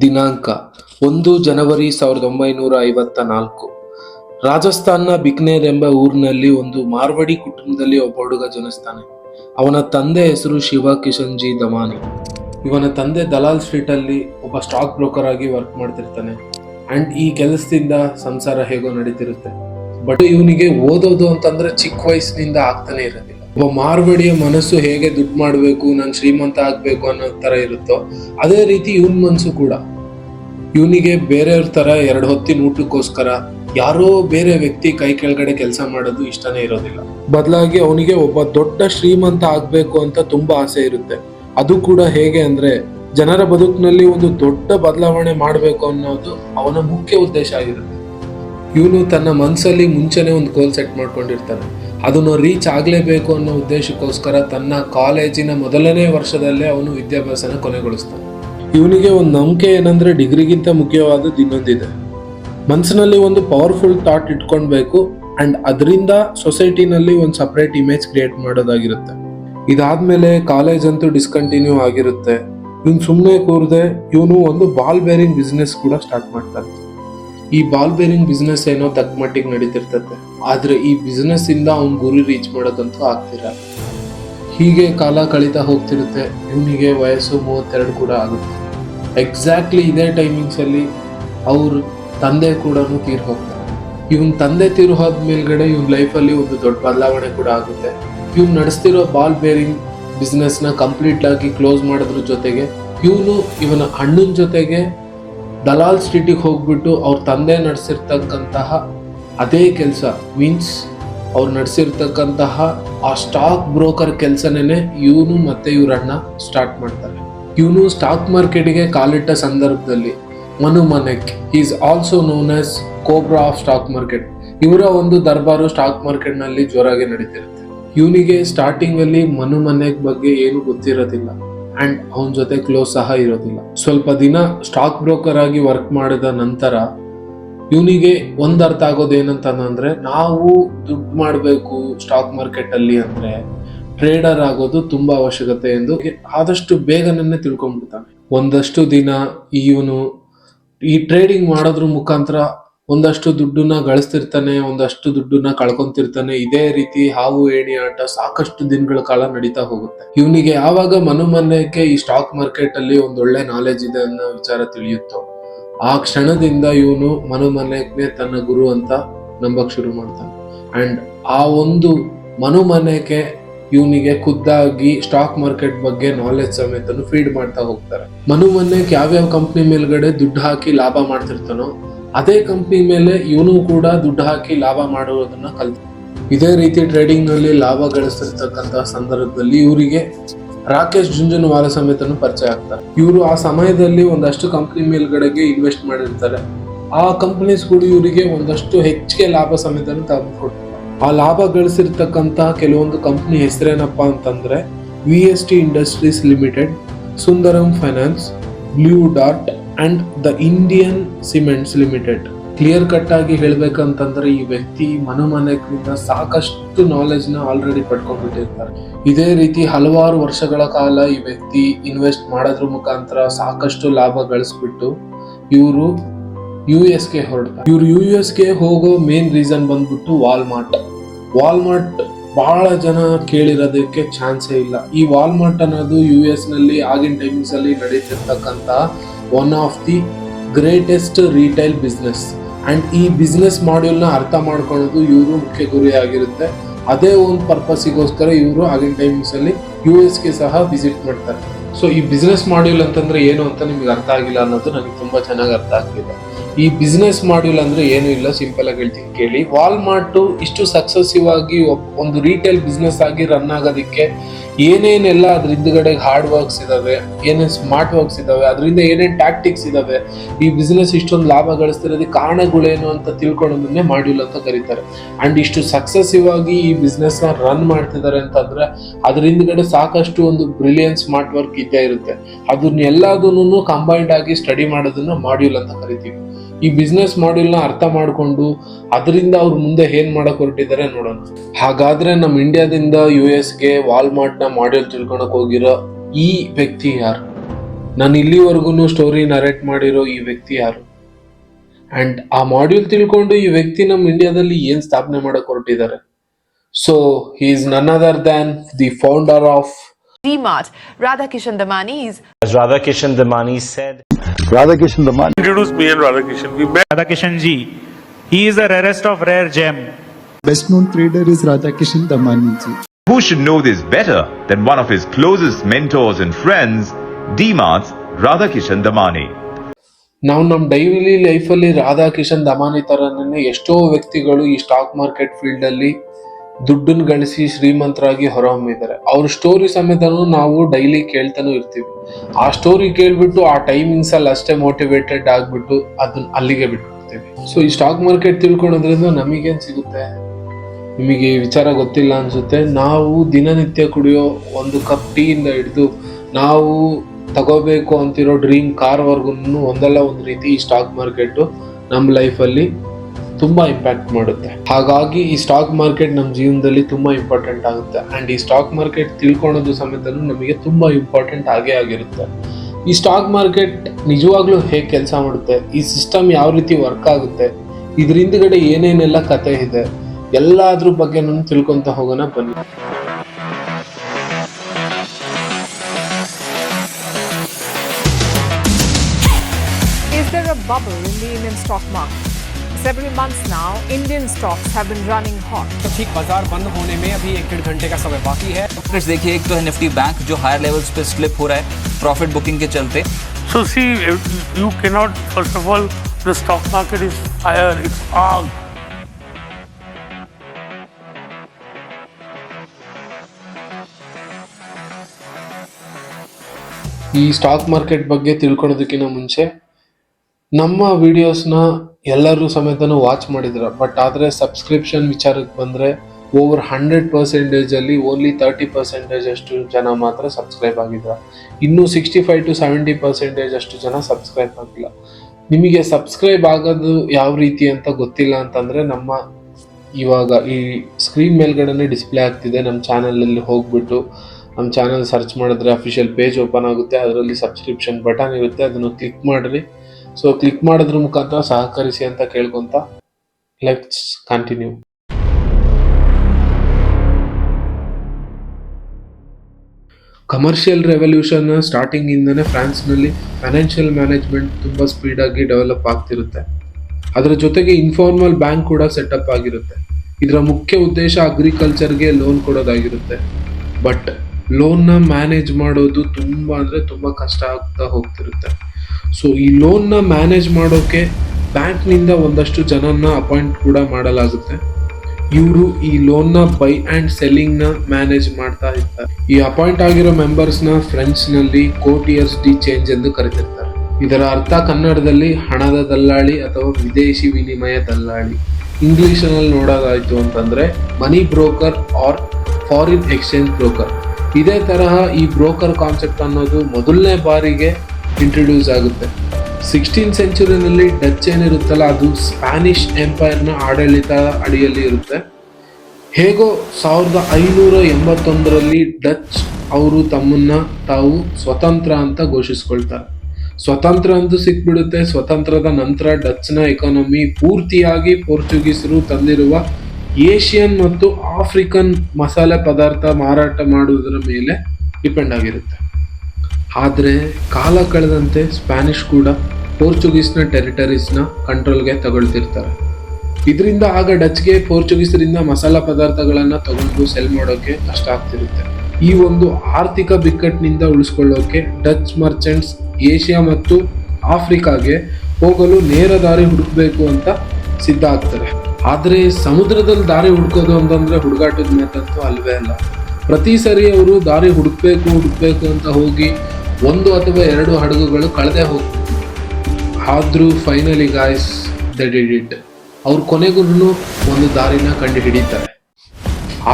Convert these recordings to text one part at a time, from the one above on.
ದಿನಾಂಕ, ಒಂದು ಜನವರಿ ಸಾವಿರದ ಒಂಬೈನೂರ ಐವತ್ತ ನಾಲ್ಕು. ರಾಜಸ್ಥಾನ್ನ ಬಿಕ್ನೇರ್ ಎಂಬ ಊರಿನಲ್ಲಿ ಒಂದು ಮಾರ್ವಡಿ ಕುಟುಂಬದಲ್ಲಿ ಒಬ್ಬ ಹುಡುಗ ಜನಿಸ್ತಾನೆ. ಅವನ ತಂದೆ ಹೆಸರು ಶಿವ ಕಿಶನ್ ಜಿ ದಮಾನಿ. ಇವನ ತಂದೆ ದಲಾಲ್ ಸ್ಟ್ರೀಟ್ ಅಲ್ಲಿ ಒಬ್ಬ ಸ್ಟಾಕ್ ಬ್ರೋಕರ್ ಆಗಿ ವರ್ಕ್ ಮಾಡ್ತಿರ್ತಾನೆ. ಅಂಡ್ ಈ ಕೆಲಸದಿಂದ ಸಂಸಾರ ಹೇಗೋ ನಡೀತಿರುತ್ತೆ. ಬಟ್ ಇವನಿಗೆ ಓದೋದು ಅಂತಂದ್ರೆ ಚಿಕ್ಕ ವಯಸ್ಸಿನಿಂದ ಆಗ್ತಾನೆ ಇರೋದಿಲ್ಲ ಒಬ್ಬ ಮಾರ್ವಡಿಯ ಮನಸ್ಸು ಹೇಗೆ ದುಡ್ಡು ಮಾಡಬೇಕು, ನಾನು ಶ್ರೀಮಂತ ಆಗ್ಬೇಕು ಅನ್ನೋ ತರ ಇರುತ್ತೋ, ಅದೇ ರೀತಿ ಇವನ್ ಮನಸ್ಸು ಕೂಡ. ಇವನಿಗೆ ಬೇರೆಯವ್ರ ತರ ಎರಡು ಹೊತ್ತಿನ ಊಟಕ್ಕೋಸ್ಕರ ಯಾರೋ ಬೇರೆ ವ್ಯಕ್ತಿ ಕೈ ಕೆಳಗಡೆ ಕೆಲಸ ಮಾಡೋದು ಇಷ್ಟನೇ ಇರೋದಿಲ್ಲ. ಬದಲಾಗಿ ಅವನಿಗೆ ಒಬ್ಬ ದೊಡ್ಡ ಶ್ರೀಮಂತ ಆಗ್ಬೇಕು ಅಂತ ತುಂಬಾ ಆಸೆ ಇರುತ್ತೆ. ಅದು ಕೂಡ ಹೇಗೆ ಅಂದ್ರೆ, ಜನರ ಬದುಕಿನಲ್ಲಿ ಒಂದು ದೊಡ್ಡ ಬದಲಾವಣೆ ಮಾಡಬೇಕು ಅನ್ನೋದು ಅವನ ಮುಖ್ಯ ಉದ್ದೇಶ ಆಗಿರುತ್ತೆ. ಇವನು ತನ್ನ ಮನಸ್ಸಲ್ಲಿ ಮುಂಚೆನೆ ಒಂದು ಗೋಲ್ ಸೆಟ್ ಮಾಡ್ಕೊಂಡಿರ್ತಾನೆ. ಅದನ್ನು ರೀಚ್ ಆಗಲೇಬೇಕು ಅನ್ನೋ ಉದ್ದೇಶಕ್ಕೋಸ್ಕರ ತನ್ನ ಕಾಲೇಜಿನ ಮೊದಲನೇ ವರ್ಷದಲ್ಲೇ ಅವನು ವಿದ್ಯಾಭ್ಯಾಸನ ಕೊನೆಗೊಳಿಸ್ತಾನೆ. ಇವನಿಗೆ ಒಂದು ನಂಬಿಕೆ ಏನಂದ್ರೆ ಡಿಗ್ರಿಗಿಂತ ಮುಖ್ಯವಾದದ್ದು ಇನ್ನೊಂದಿದೆ. ಮನಸ್ಸಿನಲ್ಲಿ ಒಂದು ಪವರ್ಫುಲ್ ಥಾಟ್ ಇಟ್ಕೊಳ್ಬೇಕು ಆ್ಯಂಡ್ ಅದರಿಂದ ಸೊಸೈಟಿನಲ್ಲಿ ಒಂದು ಸಪ್ರೇಟ್ ಇಮೇಜ್ ಕ್ರಿಯೇಟ್ ಮಾಡೋದಾಗಿರುತ್ತೆ. ಇದಾದಮೇಲೆ ಕಾಲೇಜ್ ಅಂತೂ ಡಿಸ್ಕಂಟಿನ್ಯೂ ಆಗಿರುತ್ತೆ. ಇವ್ನು ಸುಮ್ಮನೆ ಕೂರದೆ ಇವನು ಒಂದು ಬಾಲ್ ಬೇರಿಂಗ್ ಬಿಸ್ನೆಸ್ ಕೂಡ ಸ್ಟಾರ್ಟ್ ಮಾಡ್ತಾನೆ. ಈ ಬಾಲ್ ಬೇರಿಂಗ್ ಬಿಸ್ನೆಸ್ ಏನೋ ತಕ್ಕ ಮಟ್ಟಿಗೆ ನಡೀತಿರ್ತತೆ. ಆದ್ರೆ ಈ ಬಿಸ್ನೆಸ್ ಇಂದ ಅವ್ನ್ ಗುರಿ ರೀಚ್ ಮಾಡೋದಂತೂ ಆಗ್ತಿರ ಹೀಗೆ ಕಾಲ ಕಳೀತಾ ಹೋಗ್ತಿರುತ್ತೆ. ಇವನಿಗೆ ವಯಸ್ಸು ಮೂವತ್ತೆರಡು ಕೂಡ ಆಗುತ್ತೆ. ಎಕ್ಸಾಕ್ಟ್ಲಿ ಇದೇ ಟೈಮಿಂಗ್ಸ್ ಅಲ್ಲಿ ಅವ್ರ ತಂದೆ ಕೂಡ ತೀರ್ ಹೋಗ್ತಾರೆ. ಇವನ್ ತಂದೆ ತೀರು ಹೋದ ಮೇಲ್ಗಡೆ ಇವನ್ ಲೈಫಲ್ಲಿ ಒಂದು ದೊಡ್ಡ ಬದಲಾವಣೆ ಕೂಡ ಆಗುತ್ತೆ. ಇವ್ನು ನಡೆಸ್ತಿರೋ ಬಾಲ್ ಬೇರಿಂಗ್ನ ಕಂಪ್ಲೀಟ್ ಆಗಿ ಕ್ಲೋಸ್ ಮಾಡೋದ್ರ ಜೊತೆಗೆ ಇವನು ಇವನ ಅಣ್ಣನ ಜೊತೆಗೆ ದಲಾಲ್ ಸ್ಟ್ರೀಟಿಗೆ ಹೋಗ್ಬಿಟ್ಟು ಅವ್ರ ತಂದೆ ನಡೆಸಿರ್ತಕ್ಕಂತಹ ಅದೇ ಕೆಲಸ ಮೀನ್ಸ್ ಅವ್ರು ನಡೆಸಿರ್ತಕ್ಕಂತಹ ಆ ಸ್ಟಾಕ್ ಬ್ರೋಕರ್ ಕೆಲಸನೇ ಇವನು ಮತ್ತೆ ಇವರಣ್ಣ ಸ್ಟಾರ್ಟ್ ಮಾಡ್ತಾರೆ. ಇವನು ಸ್ಟಾಕ್ ಮಾರ್ಕೆಟ್ಗೆ ಕಾಲಿಟ್ಟ ಸಂದರ್ಭದಲ್ಲಿ Manu Manek is also known as cobra of stock market ಇವರ ಒಂದು ದರ್ಬಾರು ಸ್ಟಾಕ್ ಮಾರ್ಕೆಟ್ನಲ್ಲಿ ಜೋರಾಗಿ ನಡೀತಿರುತ್ತೆ. ಇವನಿಗೆ ಸ್ಟಾರ್ಟಿಂಗಲ್ಲಿ ಮನು ಮನೆಕ್ ಬಗ್ಗೆ ಏನು ಗೊತ್ತಿರೋದಿಲ್ಲ. ಅಂಡ್ ಅವನ ಜೊತೆ ಕ್ಲೋಸ್ ಸಹ ಇರೋದಿಲ್ಲ. ಸ್ವಲ್ಪ ದಿನ ಸ್ಟಾಕ್ ಬ್ರೋಕರ್ ಆಗಿ ವರ್ಕ್ ಮಾಡಿದ ನಂತರ ಇವನಿಗೆ ಒಂದ್ ಅರ್ಥ ಆಗೋದು ಏನಂತಂದ್ರೆ ನಾವು ದುಡ್ಡು ಮಾಡಬೇಕು ಸ್ಟಾಕ್ ಮಾರ್ಕೆಟ್ ಅಲ್ಲಿ ಅಂದ್ರೆ ಟ್ರೇಡರ್ ಆಗೋದು ತುಂಬಾ ಅವಶ್ಯಕತೆ ಎಂದು ಆದಷ್ಟು ಬೇಗನೆ ತಿಳ್ಕೊಂಡ್ಬಿಡ್ತಾನೆ. ಒಂದಷ್ಟು ದಿನ ಇವನು ಈ ಟ್ರೇಡಿಂಗ್ ಮಾಡೋದ್ರ ಮುಖಾಂತರ ಒಂದಷ್ಟು ದುಡ್ಡನ್ನ ಗಳಿಸ್ತಿರ್ತಾನೆ, ಒಂದಷ್ಟು ದುಡ್ಡನ್ನ ಕಳ್ಕೊಂತಿರ್ತಾನೆ. ಇದೇ ರೀತಿ ಹಾವು, ಏಣಿ, ಆಟ ಸಾಕಷ್ಟು ದಿನಗಳ ಕಾಲ ನಡೀತಾ ಹೋಗುತ್ತೆ. ಇವನಿಗೆ ಯಾವಾಗ ಮನುಮನೆಗೆ ಈ ಸ್ಟಾಕ್ ಮಾರ್ಕೆಟ್ ಅಲ್ಲಿ ಒಂದೊಳ್ಳೆ ನಾಲೆಜ್ ಇದೆ ಅನ್ನೋ ವಿಚಾರ ತಿಳಿಯುತ್ತೋ? ಆ ಕ್ಷಣದಿಂದ ಇವನು ಮನುಮನೆಗೆ ತನ್ನ ಗುರು ಅಂತ ನಂಬಕ್ ಶುರು ಮಾಡ್ತಾನೆ. ಅಂಡ್ ಆ ಒಂದು ಮನುಮನೆಗೆ ಇವನಿಗೆ ಖುದ್ದಾಗಿ ಸ್ಟಾಕ್ ಮಾರ್ಕೆಟ್ ಬಗ್ಗೆ ನಾಲೆಜ್ ಸಮೇತನು ಫೀಡ್ ಮಾಡ್ತಾ ಹೋಗ್ತಾರೆ. ಮನುಮನೆಗೆ ಯಾವ್ಯಾವ ಕಂಪ್ನಿ ಮೇಲ್ಗಡೆ ದುಡ್ಡು ಹಾಕಿ ಲಾಭ ಮಾಡ್ತಿರ್ತಾನೋ ಅದೇ ಕಂಪ್ನಿ ಮೇಲೆ ಇವನು ಕೂಡ ದುಡ್ಡು ಹಾಕಿ ಲಾಭ ಮಾಡುವುದನ್ನ ಕಲ್ತ ಇದೇ ರೀತಿ ಟ್ರೇಡಿಂಗ್ನಲ್ಲಿ ಲಾಭ ಗಳಿಸ್ತಿರ್ತಕ್ಕಂತಹ ಸಂದರ್ಭದಲ್ಲಿ ಇವರಿಗೆ ರಾಕೇಶ್ ಜುಂಜುನವಾಲ ಸಮೇತನು ಪರಿಚಯ ಆಗ್ತಾರೆ. ಇವರು ಆ ಸಮಯದಲ್ಲಿ ಒಂದಷ್ಟು ಕಂಪ್ನಿ ಮೇಲ್ಗಡೆಗೆ ಇನ್ವೆಸ್ಟ್ ಮಾಡಿರ್ತಾರೆ. ಆ ಕಂಪನೀಸ್ ಕೂಡ ಇವರಿಗೆ ಒಂದಷ್ಟು ಹೆಚ್ಚಿಗೆ ಲಾಭ ಸಮೇತ ತಗೊಂಡು ಆ ಲಾಭ ಗಳಿಸಿರ್ತಕ್ಕಂತಹ ಕೆಲವೊಂದು ಕಂಪ್ನಿ ಹೆಸರೇನಪ್ಪ ಅಂತಂದ್ರೆ V S T Industries Limited Sundaram Finance Blue dot and the Indian Cements Limited clear cut ಆಗಿ ಹೇಳ್ಬೇಕಂತಂದ್ರೆ ಈ ವ್ಯಕ್ತಿ ಮನುಮನೆಯಿಂದ ಸಾಕಷ್ಟು ನಾಲೆಜ್ನ ಆಲ್ರೆಡಿ ಪಡ್ಕೊಂಡ್ಬಿಟ್ಟಿರ್ತಾರೆ. ಇದೇ ರೀತಿ ಹಲವಾರು ವರ್ಷಗಳ ಕಾಲ ಈ ವ್ಯಕ್ತಿ ಇನ್ವೆಸ್ಟ್ ಮಾಡೋದ್ರ ಮುಖಾಂತರ ಸಾಕಷ್ಟು ಲಾಭ ಗಳಿಸ್ಬಿಟ್ಟು ಇವರು ಯು ಎಸ್ಗೆ ಹೊರಡ್ತಾರೆ. ಇವ್ರು ಯು ಎಸ್ಗೆ ಹೋಗೋ ಮೇನ್ ರೀಸನ್ ಬಂದ್ಬಿಟ್ಟು ವಾಲ್ಮಾರ್ಟ್ ವಾಲ್ಮಾರ್ಟ್ ಬಹಳ ಜನ ಕೇಳಿರೋದಕ್ಕೆ ಚಾನ್ಸೇ ಇಲ್ಲ. ಈ ವಾಲ್ಮಾರ್ಟ್ ಅನ್ನೋದು ಯು ಎಸ್ನಲ್ಲಿ ಆಗಿನ ಟೈಮಿಂಗ್ಸ್ ಅಲ್ಲಿ ನಡೀತಿರ್ತಕ್ಕಂತ one of the greatest retail business and ಈ ಬಿಸ್ನೆಸ್ ಮಾಡ್ಯೂಲ್ನ ಅರ್ಥ ಮಾಡ್ಕೊಳ್ಳೋದು ಇವರು ಮುಖ್ಯ ಗುರಿ ಆಗಿರುತ್ತೆ. ಅದೇ ಒಂದು ಪರ್ಪಸ್ಸಿಗೋಸ್ಕರ ಇವರು ಆಗಿನ ಟೈಮ್ಸಲ್ಲಿ ಯು ಎಸ್ಗೆ ಸಹ ವಿಸಿಟ್ ಮಾಡ್ತಾರೆ. ಸೊ ಈ ಬಿಸ್ನೆಸ್ ಮಾಡ್ಯೂಲ್ ಅಂತಂದ್ರೆ ಏನು ಅಂತ ನಿಮ್ಗೆ ಅರ್ಥ ಆಗಿಲ್ಲ ಅನ್ನೋದು ನನಗೆ ತುಂಬಾ ಚೆನ್ನಾಗಿ ಅರ್ಥ ಆಗ್ತಿದೆ. ಈ ಬಿಸ್ನೆಸ್ ಮಾಡ್ಯೂಲ್ ಅಂದ್ರೆ ಏನು ಇಲ್ಲ ಸಿಂಪಲ್ ಆಗಿ ಹೇಳ್ತೀನಿ, ಕೇಳಿ. ವಾಲ್ಮಾರ್ಟು ಇಷ್ಟು ಸಕ್ಸಸಿವ್ ಆಗಿ ಒಂದು ರೀಟೇಲ್ ಬಿಸ್ನೆಸ್ ಆಗಿ ರನ್ ಆಗೋದಕ್ಕೆ ಏನೇನೆಲ್ಲ ಅದ್ರ ಹಿಂದ್ಗಡೆ ಹಾರ್ಡ್ ವರ್ಕ್ಸ್ ಇದಾವೆ, ಏನೇನ್ ಸ್ಮಾರ್ಟ್ ವರ್ಕ್ಸ್ ಇದಾವೆ, ಅದರಿಂದ ಏನೇನ್ ಟ್ಯಾಕ್ಟಿಕ್ಸ್ ಇದಾವೆ, ಈ ಬಿಸ್ನೆಸ್ ಇಷ್ಟೊಂದು ಲಾಭ ಗಳಿಸ್ತಿರೋದಕ್ಕೆ ಕಾರಣಗಳೇನು ಅಂತ ತಿಳ್ಕೊಳ್ಳೋದನ್ನೇ ಮಾಡ್ಯೂಲ್ ಅಂತ ಕರೀತಾರೆ. ಅಂಡ್ ಇಷ್ಟು ಸಕ್ಸಸಿವ್ ಆಗಿ ಈ ಬಿಸ್ನೆಸ್ನ ರನ್ ಮಾಡ್ತಿದ್ದಾರೆ ಅಂತಂದ್ರೆ ಅದ್ರ ಹಿಂದ್ಗಡೆ ಸಾಕಷ್ಟು ಒಂದು ಬ್ರಿಲಿಯನ್ ಸ್ಮಾರ್ಟ್ ವರ್ಕ್ ಇದ್ದೇ ಇರುತ್ತೆ. ಅದನ್ನೆಲ್ಲದನ್ನು ಕಂಬೈನ್ಡ್ ಆಗಿ ಸ್ಟಡಿ ಮಾಡೋದನ್ನ ಮಾಡ್ಯೂಲ್ ಅಂತ ಕರಿತೀವಿ. ಈ ಬಿಸ್ನೆಸ್ ಮಾಡ್ಯೂಲ್ನ ಅರ್ಥ ಮಾಡಿಕೊಂಡು ಅದರಿಂದ ಅವ್ರು ಮುಂದೆ ಏನ್ ಮಾಡಕ್ ಹೊರಟಿದ್ದಾರೆ ನೋಡೋಣ. ಹಾಗಾದ್ರೆ ನಮ್ಮ ಇಂಡಿಯಾದಿಂದ ಯು ಎಸ್ಗೆ ವಾಲ್ಮಾರ್ಟ್ನ ಮಾಡ್ಯೂಲ್ ತಿಳ್ಕೊಳಕ್ ಹೋಗಿರೋ ಈ ವ್ಯಕ್ತಿ ಯಾರು? ನಾನು ಇಲ್ಲಿವರೆಗೂ ಸ್ಟೋರಿ ನರೇಟ್ ಮಾಡಿರೋ ಈ ವ್ಯಕ್ತಿ ಯಾರು? ಅಂಡ್ ಆ ಮಾಡ್ಯೂಲ್ ತಿಳ್ಕೊಂಡು ಈ ವ್ಯಕ್ತಿ ನಮ್ಮ ಇಂಡಿಯಾದಲ್ಲಿ ಏನ್ ಸ್ಥಾಪನೆ ಮಾಡಕ್ ಹೊರಟಿದ್ದಾರೆ? So he is none other than the founder of D Mart Damani is As Damani Damani said, Radhakishan man. Introduce me and Radhakishan. We met Radhakishan ji. He is the rarest of rare gem. Best known trader is Radhakishan Damani ji. Who should know this better than one of his closest mentors and friends, DMart's Radhakishan Damani? ನಾವು ನಮ್ಮ daily ಲೈಫಲ್ಲಿ ರಾಧಾಕಿಶನ್ ದಮಾನಿ ಥರನೇ ಎಷ್ಟೋ ವ್ಯಕ್ತಿಗಳು ಈ stock market field ಅಲ್ಲಿ ದುಡ್ಡನ್ನು ಗಳಿಸಿ ಶ್ರೀಮಂತರಾಗಿ ಹೊರಹೊಮ್ಮಿದ್ದಾರೆ. ಅವ್ರ ಸ್ಟೋರಿ ಸಮೇತನೂ ನಾವು ಡೈಲಿ ಕೇಳ್ತಾನೂ ಇರ್ತೀವಿ. ಆ ಸ್ಟೋರಿ ಕೇಳ್ಬಿಟ್ಟು ಆ ಟೈಮಿಂಗ್ಸ್ ಅಲ್ಲಿ ಅಷ್ಟೇ ಮೋಟಿವೇಟೆಡ್ ಆಗ್ಬಿಟ್ಟು ಅದನ್ನ ಅಲ್ಲಿಗೆ ಬಿಟ್ಬಿಡ್ತೀವಿ. ಸೊ ಈ ಸ್ಟಾಕ್ ಮಾರ್ಕೆಟ್ ತಿಳ್ಕೊಳೋದ್ರಿಂದ ನಮಗೇನ್ ಸಿಗುತ್ತೆ? ನಿಮಗೆ ಈ ವಿಚಾರ ಗೊತ್ತಿಲ್ಲ ಅನ್ಸುತ್ತೆ. ನಾವು ದಿನನಿತ್ಯ ಕುಡಿಯೋ ಒಂದು ಕಪ್ ಟೀಯಿಂದ ಹಿಡಿದು ನಾವು ತಗೋಬೇಕು ಅಂತಿರೋ ಡ್ರೀಮ್ ಕಾರ್ವರ್ಗೂ ಒಂದಲ್ಲ ಒಂದು ರೀತಿ ಈ ಸ್ಟಾಕ್ ಮಾರ್ಕೆಟ್ ನಮ್ಮ ಲೈಫಲ್ಲಿ ತುಂಬಾ ಇಂಪ್ಯಾಕ್ಟ್ ಮಾಡುತ್ತೆ. ಹಾಗಾಗಿ ಈ ಸ್ಟಾಕ್ ಮಾರ್ಕೆಟ್ ನಮ್ಮ ಜೀವನದಲ್ಲಿ ತುಂಬಾ ಇಂಪಾರ್ಟೆಂಟ್ ಆಗುತ್ತೆ. ಅಂಡ್ ಈ ಸ್ಟಾಕ್ ಮಾರ್ಕೆಟ್ ತಿಳ್ಕೊಳೋದು ಸಮೇತ ನಮಗೆ ತುಂಬಾ ಇಂಪಾರ್ಟೆಂಟ್ ಆಗೇ ಆಗಿರುತ್ತೆ. ಈ ಸ್ಟಾಕ್ ಮಾರ್ಕೆಟ್ ನಿಜವಾಗ್ಲೂ ಹೇಗೆ ಕೆಲಸ ಮಾಡುತ್ತೆ? ಈ ಸಿಸ್ಟಮ್ ಯಾವ ರೀತಿ ವರ್ಕ್ ಆಗುತ್ತೆ? ಇದ್ರ ಹಿಂದ್ಗಡೆ ಏನೇನೆಲ್ಲ ಕತೆ ಇದೆ? ಎಲ್ಲಾದ್ರ ಬಗ್ಗೆ ನಾನು ತಿಳ್ಕೊಂತ ಹೋಗೋಣ, ಬನ್ನಿ. Bubble in the Indian stock market? Several months now, Indian stocks have been running hot. तो ठीक बाजार बंद होने में अभी एक डेढ़ घंटे का समय बाकी है मार्केट्स देखिए एक तो है निफ्टी बैंक जो हायर लेवल्स पे स्लिप हो रहा है प्रॉफिट बुकिंग के चलते So see, you cannot. First of all, the stock market is fire. It's arg. ಈ ಸ್ಟಾಕ್ ಮಾರ್ಕೆಟ್ ಬಗ್ಗೆ ತಿಳ್ಕೊಳೋದಕ್ಕಿಂತ ಮುಂಚೆ ನಮ್ಮ ವಿಡಿಯೋಸ್ನ ಎಲ್ಲರೂ ಸಮೇತನೂ ವಾಚ್ ಮಾಡಿದ್ರು ಬಟ್ ಆದರೆ ಸಬ್ಸ್ಕ್ರಿಪ್ಷನ್ ವಿಚಾರಕ್ಕೆ ಬಂದರೆ ಓವರ್ ಹಂಡ್ರೆಡ್ ಪರ್ಸೆಂಟೇಜಲ್ಲಿ ಓನ್ಲಿ ತರ್ಟಿ ಪರ್ಸೆಂಟೇಜ್ ಅಷ್ಟು ಜನ ಮಾತ್ರ ಸಬ್ಸ್ಕ್ರೈಬ್ ಆಗಿದ್ರು ಇನ್ನು sixty five to seventy percentage ಅಷ್ಟು ಜನ ಸಬ್ಸ್ಕ್ರೈಬ್ ಆಗಿಲ್ಲ. ನಿಮಗೆ ಸಬ್ಸ್ಕ್ರೈಬ್ ಆಗೋದು ಯಾವ ರೀತಿ ಅಂತ ಗೊತ್ತಿಲ್ಲ ಅಂತಂದರೆ ನಮ್ಮ ಇವಾಗ ಈ ಸ್ಕ್ರೀನ್ ಮೇಲ್ಗಡೆನೆ ಡಿಸ್ಪ್ಲೇ ಆಗ್ತಿದೆ. ನಮ್ಮ ಚಾನಲಲ್ಲಿ ಹೋಗ್ಬಿಟ್ಟು ನಮ್ಮ ಚಾನಲ್ ಸರ್ಚ್ ಮಾಡಿದ್ರೆ ಅಫಿಷಿಯಲ್ ಪೇಜ್ ಓಪನ್ ಆಗುತ್ತೆ. ಅದರಲ್ಲಿ ಸಬ್ಸ್ಕ್ರಿಪ್ಷನ್ ಬಟನ್ ಇರುತ್ತೆ. ಅದನ್ನು ಕ್ಲಿಕ್ ಮಾಡಿರಿ. ಸೊ ಕ್ಲಿಕ್ ಮಾಡೋದ್ರ ಮುಖಾಂತರ ಸಹಕರಿಸಿ ಅಂತ ಕೇಳ್ಕೊಂತ let's continue commercial revolution starting ಇಂದನೇ ಫ್ರಾನ್ಸ್ನಲ್ಲಿ ಫೈನಾನ್ಷಿಯಲ್ ಮ್ಯಾನೇಜ್ಮೆಂಟ್ ತುಂಬ ಸ್ಪೀಡಾಗಿ ಡೆವಲಪ್ ಆಗ್ತಿರುತ್ತೆ. ಅದರ ಜೊತೆಗೆ ಇನ್ಫಾರ್ಮಲ್ ಬ್ಯಾಂಕ್ ಕೂಡ ಸೆಟಪ್ ಆಗಿರುತ್ತೆ. ಇದರ ಮುಖ್ಯ ಉದ್ದೇಶ ಅಗ್ರಿಕಲ್ಚರ್ಗೆ ಲೋನ್ ಕೊಡೋದಾಗಿರುತ್ತೆ. ಬಟ್ ಲೋನ್ನ ಮ್ಯಾನೇಜ್ ಮಾಡೋದು ತುಂಬ ಅಂದರೆ ತುಂಬ ಕಷ್ಟ ಆಗ್ತಾ ಹೋಗ್ತಿರುತ್ತೆ. ಸೊ ಈ ಲೋನ್ನ ಮ್ಯಾನೇಜ್ ಮಾಡೋಕೆ ಬ್ಯಾಂಕ್ನಿಂದ ಒಂದಷ್ಟು ಜನನ್ನ ಅಪಾಯಿಂಟ್ ಕೂಡ ಮಾಡಲಾಗುತ್ತೆ. ಇವರು ಈ ಲೋನ್ನ ಬೈ ಆ್ಯಂಡ್ ಸೆಲ್ಲಿಂಗ್ನ ಮ್ಯಾನೇಜ್ ಮಾಡ್ತಾ ಇರ್ತಾರೆ. ಈ ಅಪಾಯಿಂಟ್ ಆಗಿರೋ ಮೆಂಬರ್ಸ್ನ ಫ್ರೆಂಚ್ನಲ್ಲಿ ಕೋಟಿಯರ್ಸ್ ಡಿ ಚೇಂಜ್ ಎಂದು ಕರೆದಿರ್ತಾರೆ. ಇದರ ಅರ್ಥ ಕನ್ನಡದಲ್ಲಿ ಹಣದ ದಲ್ಲಾಳಿ ಅಥವಾ ವಿದೇಶಿ ವಿನಿಮಯ ದಲ್ಲಾಳಿ. ಇಂಗ್ಲೀಷ್ನಲ್ಲಿ ನೋಡೋದಾಯಿತು ಅಂತಂದರೆ money broker or foreign exchange broker ಇದೇ ತರಹ ಈ ಬ್ರೋಕರ್ ಕಾನ್ಸೆಪ್ಟ್ ಅನ್ನೋದು ಮೊದಲನೇ ಬಾರಿಗೆ ಇಂಟ್ರೊಡ್ಯೂಸ್ ಆಗುತ್ತೆ. ಸಿಕ್ಸ್ಟೀನ್ ಸೆಂಚುರಿನಲ್ಲಿ ಡಚ್ ಏನಿರುತ್ತಲ್ಲ, ಅದು ಸ್ಪ್ಯಾನಿಷ್ ಎಂಪೈರ್ನ ಆಡಳಿತ ಅಡಿಯಲ್ಲಿ ಇರುತ್ತೆ. ಹೇಗೋ ಸಾವಿರದ ಐನೂರ ಎಂಬತ್ತೊಂದರಲ್ಲಿ ಡಚ್ ಅವರು ತಮ್ಮನ್ನ ತಾವು ಸ್ವತಂತ್ರ ಅಂತ ಘೋಷಿಸ್ಕೊಳ್ತಾರೆ. ಸ್ವತಂತ್ರ ಅಂತೂ ಸಿಕ್ಬಿಡುತ್ತೆ, ಸ್ವತಂತ್ರದ ನಂತರ ಡಚ್ನ ಎಕಾನಮಿ ಪೂರ್ತಿಯಾಗಿ ಪೋರ್ಚುಗೀಸರು ತಂದಿರುವ ಏಷ್ಯನ್ ಮತ್ತು ಆಫ್ರಿಕನ್ ಮಸಾಲೆ ಪದಾರ್ಥ ಮಾರಾಟ ಮಾಡುವುದರ ಮೇಲೆ ಡಿಪೆಂಡ್ ಆಗಿರುತ್ತೆ. ಆದರೆ ಕಾಲ ಕಳೆದಂತೆ ಸ್ಪ್ಯಾನಿಷ್ ಕೂಡ ಪೋರ್ಚುಗೀಸ್ನ ಟೆರಿಟರೀಸ್ನ ಕಂಟ್ರೋಲ್ಗೆ ತಗೊಳ್ತಿರ್ತಾರೆ. ಇದರಿಂದ ಆಗ ಡಚ್ಗೆ ಪೋರ್ಚುಗೀಸರಿಂದ ಮಸಾಲ ಪದಾರ್ಥಗಳನ್ನು ತಗೊಂಡು ಸೆಲ್ ಮಾಡೋಕ್ಕೆ ಕಷ್ಟ ಆಗ್ತಿರುತ್ತೆ. ಈ ಒಂದು ಆರ್ಥಿಕ ಬಿಕ್ಕಟ್ಟಿನಿಂದ ಉಳಿಸ್ಕೊಳ್ಳೋಕೆ ಡಚ್ ಮರ್ಚೆಂಟ್ಸ್ ಏಷ್ಯಾ ಮತ್ತು ಆಫ್ರಿಕಾಗೆ ಹೋಗಲು ನೇರ ದಾರಿ ಹುಡುಕಬೇಕು ಅಂತ ಸಿದ್ಧ ಆಗ್ತಾರೆ. ಆದರೆ ಸಮುದ್ರದಲ್ಲಿ ದಾರಿ ಹುಡ್ಕೋದು ಅಂತಂದರೆ ಹುಡುಗಾಟದ ಮಾತಂತೂ ಅಲ್ವೇ ಅಲ್ಲ. ಪ್ರತಿ ಸರಿ ಅವರು ದಾರಿ ಹುಡುಕಬೇಕು ಹುಡುಕಬೇಕು ಅಂತ ಹೋಗಿ ಒಂದು ಅಥವಾ ಎರಡು ಹಡಗುಗಳು ಕಳೆದೇ ಹೋಗ್ತಿತ್ತು ಆದರೂ finally guys they did it ಅವ್ರು ಕೊನೆಗೂ ಒಂದು ದಾರಿನ ಕಂಡು ಹಿಡಿತಾರೆ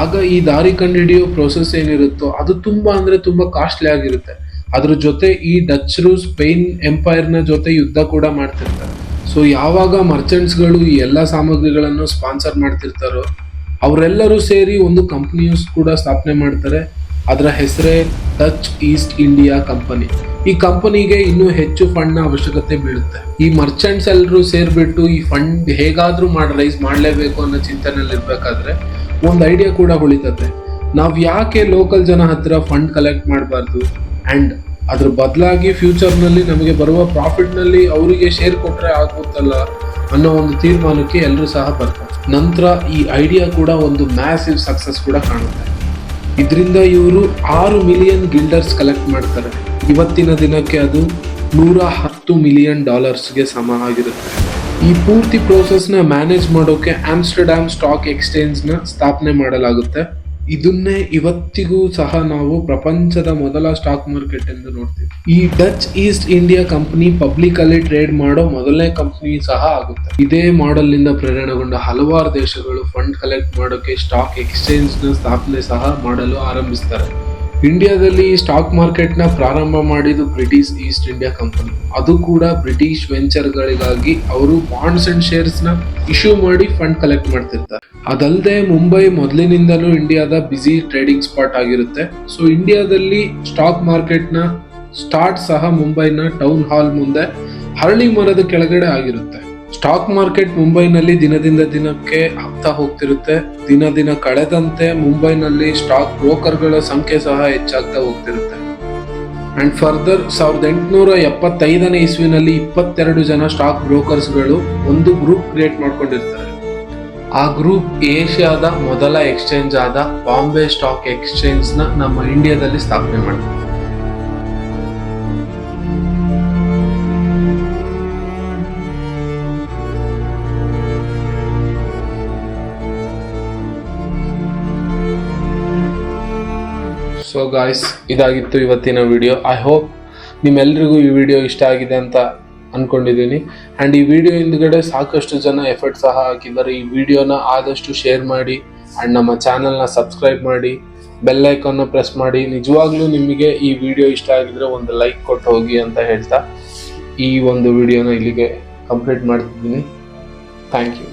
ಆಗ ಈ ದಾರಿ ಕಂಡು ಹಿಡಿಯೋ ಪ್ರೋಸೆಸ್ ಏನಿರುತ್ತೋ, ಅದು ತುಂಬ ಅಂದರೆ ತುಂಬ ಕಾಸ್ಟ್ಲಿ ಆಗಿರುತ್ತೆ. ಅದ್ರ ಜೊತೆ ಈ ಡಚ್ರು ಸ್ಪೇನ್ ಎಂಪೈರ್ನ ಜೊತೆ ಯುದ್ಧ ಕೂಡ ಮಾಡ್ತಿರ್ತಾರೆ. ಸೊ ಯಾವಾಗ ಮರ್ಚೆಂಟ್ಸ್ಗಳು ಈ ಎಲ್ಲ ಸಾಮಗ್ರಿಗಳನ್ನು ಸ್ಪಾನ್ಸರ್ ಮಾಡ್ತಿರ್ತಾರೋ, ಅವರೆಲ್ಲರೂ ಸೇರಿ ಒಂದು ಕಂಪ್ನಿಯೂಸ್ ಕೂಡ ಸ್ಥಾಪನೆ ಮಾಡ್ತಾರೆ. ಅದರ ಹೆಸರೇ ಡಚ್ ಈಸ್ಟ್ ಇಂಡಿಯಾ ಕಂಪನಿ. ಈ ಕಂಪನಿಗೆ ಇನ್ನೂ ಹೆಚ್ಚು ಫಂಡ್ನ ಅವಶ್ಯಕತೆ ಬೀಳುತ್ತೆ. ಈ ಮರ್ಚೆಂಟ್ಸ್ ಎಲ್ಲರೂ ಸೇರ್ಬಿಟ್ಟು ಈ ಫಂಡ್ ಹೇಗಾದ್ರೂ ಮಾಡಿ, ರೈಸ್ ಮಾಡಲೇಬೇಕು ಅನ್ನೋ ಚಿಂತನೆಯಲ್ಲಿ ಇರ್ಬೇಕಾದ್ರೆ ಒಂದು ಐಡಿಯಾ ಕೂಡ ಉಳಿತದೆ. ನಾವು ಯಾಕೆ ಲೋಕಲ್ ಜನ ಹತ್ರ ಫಂಡ್ ಕಲೆಕ್ಟ್ ಮಾಡಬಾರ್ದು? ಅಂಡ್ ಅದ್ರ ಬದಲಾಗಿ ಫ್ಯೂಚರ್ನಲ್ಲಿ ನಮಗೆ ಬರುವ ಪ್ರಾಫಿಟ್ನಲ್ಲಿ ಅವರಿಗೆ ಶೇರ್ ಕೊಟ್ರೆ ಆಗುತ್ತಲ್ಲ ಅನ್ನೋ ಒಂದು ತೀರ್ಮಾನಕ್ಕೆ ಎಲ್ಲರೂ ಸಹ ಬರ್ತಾರೆ. ನಂತರ ಈ ಐಡಿಯಾ ಕೂಡ ಒಂದು ಮ್ಯಾಸಿವ್ ಸಕ್ಸಸ್ ಕೂಡ ಕಾಣುತ್ತೆ. ಇದರಿಂದ ಇವರು ಆರು ಮಿಲಿಯನ್ ಗಿಲ್ಡರ್ಸ್ ಕಲೆಕ್ಟ್ ಮಾಡ್ತಾರೆ. ಇವತ್ತಿನ ದಿನಕ್ಕೆ ಅದು ನೂರ ಹತ್ತು ಮಿಲಿಯನ್ ಡಾಲರ್ಸ್ಗೆ ಸಮ ಆಗಿರುತ್ತೆ. ಈ ಪೂರ್ತಿ ಪ್ರೋಸೆಸ್ನ ಮ್ಯಾನೇಜ್ ಮಾಡೋಕೆ ಆಮ್ಸ್ಟರ್ಡ್ಯಾಮ್ ಸ್ಟಾಕ್ ಎಕ್ಸ್ಚೇಂಜ್ನ ಸ್ಥಾಪನೆ ಮಾಡಲಾಗುತ್ತೆ. ಇದನ್ನೇ ಇವತ್ತಿಗೂ ಸಹ ನಾವು ಪ್ರಪಂಚದ ಮೊದಲ ಸ್ಟಾಕ್ ಮಾರ್ಕೆಟ್ ಎಂದು ನೋಡ್ತೀವಿ. ಈ Dutch East India company public ಅಲ್ಲಿ ಟ್ರೇಡ್ ಮಾಡೋ ಮೊದಲನೇ ಕಂಪನಿ ಸಹ ಆಗುತ್ತೆ. ಇದೇ ಮಾಡೆಲ್ನಿಂದ ಪ್ರೇರಣೆಗೊಂಡ ಹಲವಾರು ದೇಶಗಳು ಫಂಡ್ ಕಲೆಕ್ಟ್ ಮಾಡೋಕೆ ಸ್ಟಾಕ್ ಎಕ್ಸ್ಚೇಂಜ್ನ ಸ್ಥಾಪನೆ ಸಹ ಮಾಡಲು ಆರಂಭಿಸ್ತಾರೆ. ಇಂಡಿಯಾದಲ್ಲಿ ಸ್ಟಾಕ್ ಮಾರ್ಕೆಟ್ನ ಪ್ರಾರಂಭ ಮಾಡಿದ್ದು ಬ್ರಿಟಿಷ್ ಈಸ್ಟ್ ಇಂಡಿಯಾ ಕಂಪನಿ ಅದು ಕೂಡ ಬ್ರಿಟಿಷ್ ವೆಂಚರ್ಗಳಿಗಾಗಿ ಅವರು ಬಾಂಡ್ಸ್ ಅಂಡ್ ಶೇರ್ಸ್ನ ಇಶ್ಯೂ ಮಾಡಿ ಫಂಡ್ ಕಲೆಕ್ಟ್ ಮಾಡ್ತಿರ್ತಾರೆ. ಅದಲ್ಲದೆ ಮುಂಬೈ ಮೊದಲಿನಿಂದಲೂ ಇಂಡಿಯಾದ ಬಿಸಿ ಟ್ರೇಡಿಂಗ್ ಸ್ಪಾಟ್ ಆಗಿರುತ್ತೆ. ಸೊ ಇಂಡಿಯಾದಲ್ಲಿ ಸ್ಟಾಕ್ ಮಾರ್ಕೆಟ್ನ ಸ್ಟಾರ್ಟ್ ಸಹ ಮುಂಬೈನ ಟೌನ್ ಹಾಲ್ ಮುಂದೆ ಹರಳಿ ಮರದ ಕೆಳಗಡೆ ಆಗಿರುತ್ತೆ. ಸ್ಟಾಕ್ ಮಾರ್ಕೆಟ್ ಮುಂಬೈನಲ್ಲಿ ದಿನದಿಂದ ದಿನಕ್ಕೆ ಆಗ್ತಾ ಹೋಗ್ತಿರುತ್ತೆ. ದಿನ ದಿನ ಕಳೆದಂತೆ ಮುಂಬೈನಲ್ಲಿ ಸ್ಟಾಕ್ ಬ್ರೋಕರ್ಗಳ ಸಂಖ್ಯೆ ಸಹ ಹೆಚ್ಚಾಗ್ತಾ ಹೋಗ್ತಿರುತ್ತೆ. ಅಂಡ್ ಫರ್ದರ್ ಸಾವಿರದ ಎಂಟುನೂರ ಎಪ್ಪತ್ತೈದನೇ ಇಸ್ವಿನಲ್ಲಿ ಇಪ್ಪತ್ತೆರಡು ಜನ ಸ್ಟಾಕ್ ಬ್ರೋಕರ್ಸ್ಗಳು ಒಂದು ಗ್ರೂಪ್ ಕ್ರಿಯೇಟ್ ಮಾಡ್ಕೊಂಡಿರ್ತಾರೆ. ಆ ಗ್ರೂಪ್ ಏಷ್ಯಾದ ಮೊದಲ ಎಕ್ಸ್ಚೇಂಜ್ ಆದ ಬಾಂಬೆ ಸ್ಟಾಕ್ ಎಕ್ಸ್ಚೇಂಜ್ನ ನಮ್ಮ ಇಂಡಿಯಾದಲ್ಲಿ ಸ್ಥಾಪನೆ ಮಾಡಿದ್ರು. ಗಾಯ್ಸ್ ಇದಾಗಿತ್ತು ಇವತ್ತಿನ ವಿಡಿಯೋ ಐ ಹೋಪ್ ನಿಮ್ಮೆಲ್ರಿಗೂ ಈ ವಿಡಿಯೋ ಇಷ್ಟ ಆಗಿದೆ ಅಂತ ಅಂದ್ಕೊಂಡಿದ್ದೀನಿ ಆ್ಯಂಡ್ ಈ ವಿಡಿಯೋ ಹಿಂದ್ಗಡೆ ಸಾಕಷ್ಟು ಜನ ಎಫರ್ಟ್ ಸಹ ಹಾಕಿದ್ದಾರೆ. ಈ ವಿಡಿಯೋನ ಆದಷ್ಟು ಶೇರ್ ಮಾಡಿ ಆ್ಯಂಡ್ ನಮ್ಮ ಚಾನಲ್ನ ಸಬ್ಸ್ಕ್ರೈಬ್ ಮಾಡಿ ಬೆಲ್ ಐಕಾನ್ನ ಪ್ರೆಸ್ ಮಾಡಿ. ನಿಜವಾಗ್ಲೂ ನಿಮಗೆ ಈ ವಿಡಿಯೋ ಇಷ್ಟ ಆಗಿದ್ರೆ ಒಂದು ಲೈಕ್ ಕೊಟ್ಟು ಹೋಗಿ ಅಂತ ಹೇಳ್ತಾ ಈ ಒಂದು ವಿಡಿಯೋನ ಇಲ್ಲಿಗೆ ಕಂಪ್ಲೀಟ್ ಮಾಡ್ತಿದ್ದೀನಿ. Thank you